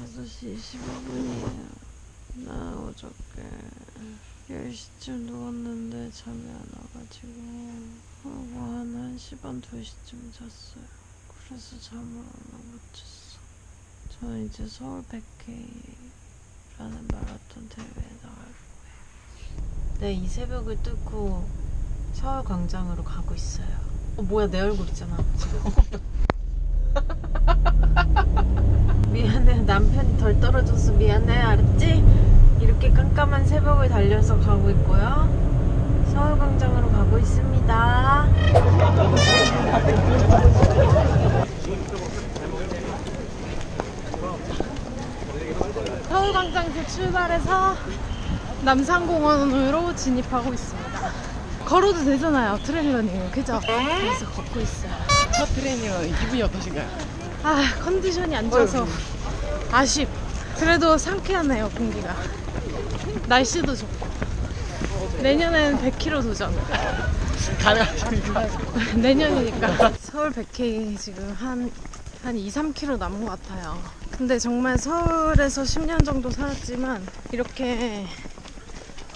5시 25분이에요. 나 어저께 10시쯤 누웠는데 잠이 안 와가지고 하고 한 1시 반 2시쯤 잤어요. 그래서 잠을 안못 잤어. 저는 이제 서울 100K라는 마라톤 대회에 나갈 거예요. 네, 이 새벽을 뚫고 서울 광장으로 가고 있어요. 어, 뭐야, 내 얼굴 있잖아, 지금. 미안해 남편이 덜 떨어져서 미안해 알았지? 이렇게 깜깜한 새벽을 달려서 가고 있고요. 서울광장으로 가고 있습니다. 서울광장에서 출발해서 남산공원으로 진입하고 있습니다. 걸어도 되잖아요 트레일러님. 그죠? 그래서 걷고 있어요. 첫 트레이닝은 기분이 어떠신가요? 아 컨디션이 안 좋아서 아쉽. 그래도 상쾌하네요 공기가. 날씨도 좋고. 내년에는 100km 도전. 가능하십니까? 내년이니까. 서울 100K 지금 한, 한 2, 3km 남은 것 같아요. 근데 정말 서울에서 10년 정도 살았지만 이렇게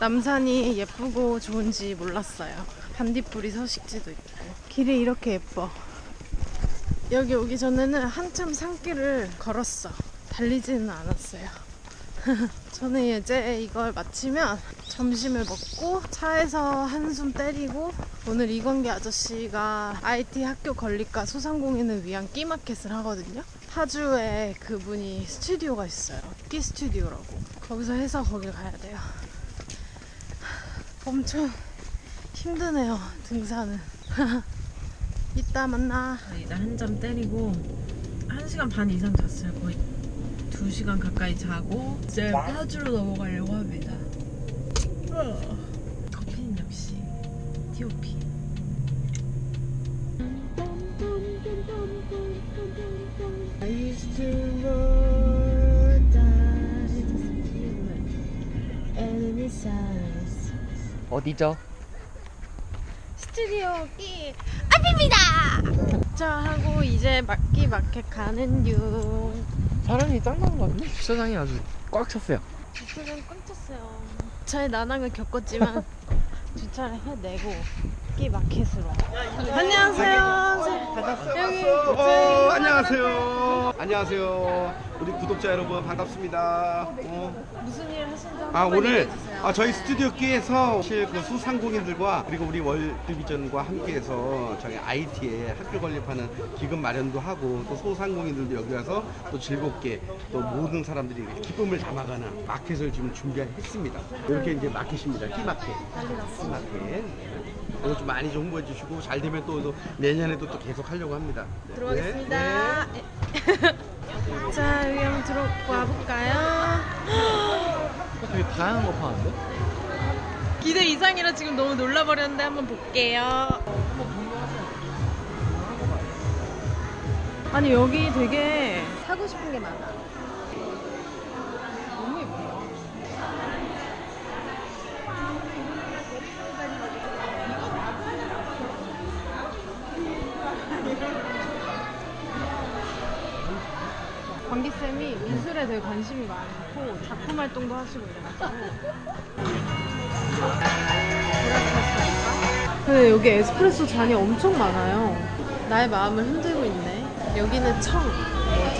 남산이 예쁘고 좋은지 몰랐어요. 반딧불이 서식지도 있고. 길이 이렇게 예뻐. 여기 오기 전에는 한참 산길을 걸었어. 달리지는 않았어요. 저는 이제 이걸 마치면 점심을 먹고 차에서 한숨 때리고 오늘 이광기 아저씨가 IT 학교 건립과 소상공인을 위한 끼마켓을 하거든요. 파주에 그분이 스튜디오가 있어요. 끼 스튜디오라고. 거기서 해서 거길 가야 돼요. 엄청 힘드네요, 등산은. 이따 만나. 저희가 한잠 때리고 한 시간 반 이상 잤어요. 거의 두 시간 가까이 자고 이제 파주로 넘어가려고 합니다. 어. 커피는 역시 TOP. 어디죠? 스튜디오 끼 아닙니다. 자 하고 이제 막기 마켓 가는 중. 사람이 짱 많은 것 같네 주차장이 아주 꽉 찼어요 주차장 꽉 찼어요. 주차에 난항을 겪었지만 주차를 해내고 끼 마켓으로. 안녕하세요. 여기 어, 안녕하세요. 안녕하세요. 우리 구독자 여러분 반갑습니다. 어. 무슨 일 하시는지 한번 아 오늘. 아, 저희 스튜디오 끼에서 사실 그 소상공인들과 그리고 우리 월드비전과 함께해서 저희 IT에 학교 건립하는 기금 마련도 하고 또 소상공인들도 여기 와서 또 즐겁게 또 모든 사람들이 이렇게 기쁨을 담아가는 마켓을 지금 준비했습니다. 이렇게 이제 마켓입니다. 끼마켓. 끼마켓. 이거 좀 많이 좀 홍보해 주시고 잘 되면 또, 또 내년에도 또 계속 하려고 합니다. 네. 들어가겠습니다. 자 여기 한번 들어와 볼까요? 되게 다양한 거 파는데? 기대 이상이라 지금 너무 놀라버렸는데 한번 볼게요. 아니 여기 되게 사고 싶은 게 많아. 광기 쌤이 미술에 되게 관심이 많고 작품 활동도 하시고 이래가지고. 근데 여기 에스프레소 잔이 엄청 많아요. 나의 마음을 흔들고 있네. 여기는 청, 뭐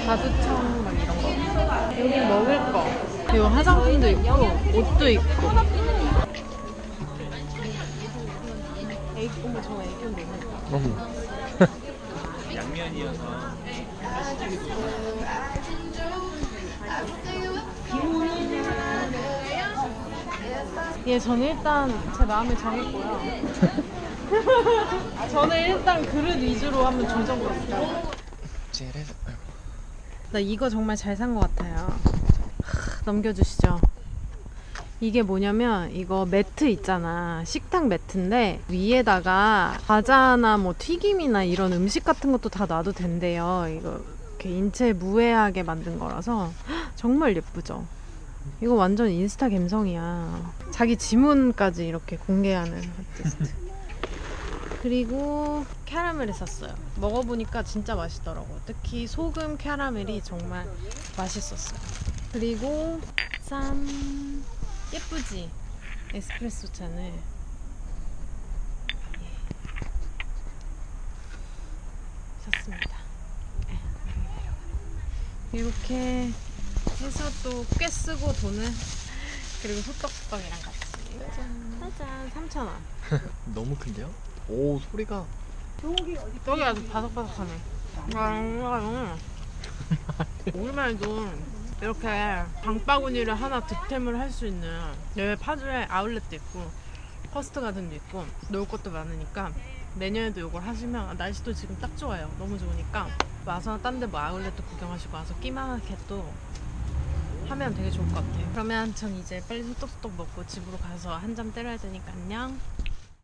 자두청 막 이런 거. 여기 먹을 거. 그리고 화장품도 있고 옷도 있고. 애기, 어머 저 애기 너무 예뻐. 너무 예, 저는 일단 제 마음을 정했고요. 저는 일단 그릇 위주로 한번. 쟤를 나 이거 정말 잘 산 것 같아요. 하, 넘겨주시죠. 이게 뭐냐면 이거 매트 있잖아. 식탁 매트인데 위에다가 과자나 뭐 튀김이나 이런 음식 같은 것도 다 놔도 된대요. 이거 이렇게 인체 무해하게 만든 거라서 헉, 정말 예쁘죠. 이거 완전 인스타 감성이야. 자기 지문까지 이렇게 공개하는 아티스트. 그리고 캐러멜을 샀어요. 먹어보니까 진짜 맛있더라고요. 특히 소금 캐러멜이 정말 맛있었어요. 그리고 짠! 예쁘지? 에스프레소 잔을 예. 샀습니다. 예, 이렇게 해서 또 꽤 쓰고 돈을 그리고 소떡소떡이랑 같이. 짜잔. 짜잔. 3,000원. 너무 큰데요? 오 소리가. 떡이 아주 바삭바삭하네. 아, 우리만 해도 이렇게 장바구니를 하나 득템을 할 수 있는 여기 파주에 아울렛도 있고 퍼스트 가든도 있고 놀 것도 많으니까 내년에도 이걸 하시면 아, 날씨도 지금 딱 좋아요. 너무 좋으니까 와서 딴 데 뭐 아울렛도 구경하시고 와서 끼만하게 또 하면 되게 좋을 것 같아요. 그러면 전 이제 빨리 소떡소떡 먹고 집으로 가서 한 잠 때려야 되니까 안녕.